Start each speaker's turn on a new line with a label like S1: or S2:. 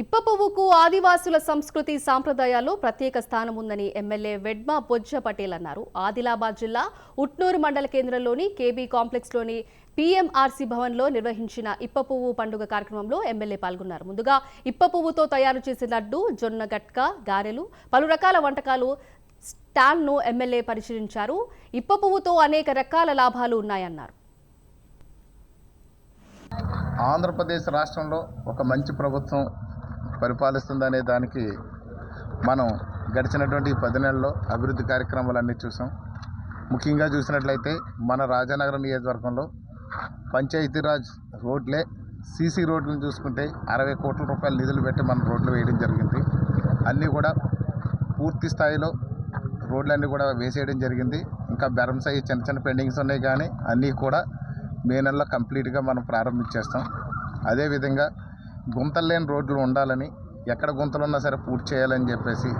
S1: ఇప్ప పువ్వుకు ఆదివాసుల సంస్కృతి సాంప్రదాయాల్లో ప్రత్యేక స్థానం ఉందని ఎమ్మెల్యే వెడ్మా బొజ్జ పటేల్ అన్నారు. ఆదిలాబాద్ జిల్లా ఉట్నూరు మండల కేంద్రంలోని కేబీ కాంప్లెక్స్లోని పీఎంఆర్సీ భవన్లో నిర్వహించిన ఇప్ప పువ్వు పండుగ కార్యక్రమంలో ఎమ్మెల్యే పాల్గొన్నారు. ముందుగా ఇప్ప పువ్వుతో తయారు చేసే లడ్డు జొన్న గట్క గారెలు పలు రకాల వంటకాలు స్టాల్ను ఎమ్మెల్యే పరిశీలించారు. ఇప్ప పువ్వుతో అనేక రకాల లాభాలు ఉన్నాయన్నారు.
S2: ఆంధ్రప్రదేశ్ రాష్ట్రంలో ఒక మంచి ప్రభుత్వం పరిపాలిస్తుందనే దానికి మనం గడిచినటువంటి పది నెలల్లో అభివృద్ధి కార్యక్రమాలన్నీ చూసాం. ముఖ్యంగా చూసినట్లయితే మన రాజానగరం నియోజకవర్గంలో పంచాయతీరాజ్ రోడ్లే సీసీ రోడ్లను చూసుకుంటే అరవై కోట్ల రూపాయల నిధులు పెట్టి మనం రోడ్లు వేయడం జరిగింది. అన్నీ కూడా పూర్తి స్థాయిలో రోడ్లన్నీ కూడా వేసేయడం జరిగింది. ఇంకా బెరమ్స్ అయ్యి చిన్న చిన్న పెండింగ్స్ ఉన్నాయి కానీ అన్నీ కూడా మే నెలలో కంప్లీట్గా మనం ప్రారంభించేస్తాం. అదేవిధంగా గుంతలు లేని రోడ్లు ఉండాలని ఎక్కడ గుంతలు ఉన్నా సరే పూర్తి చేయాలని చెప్పేసి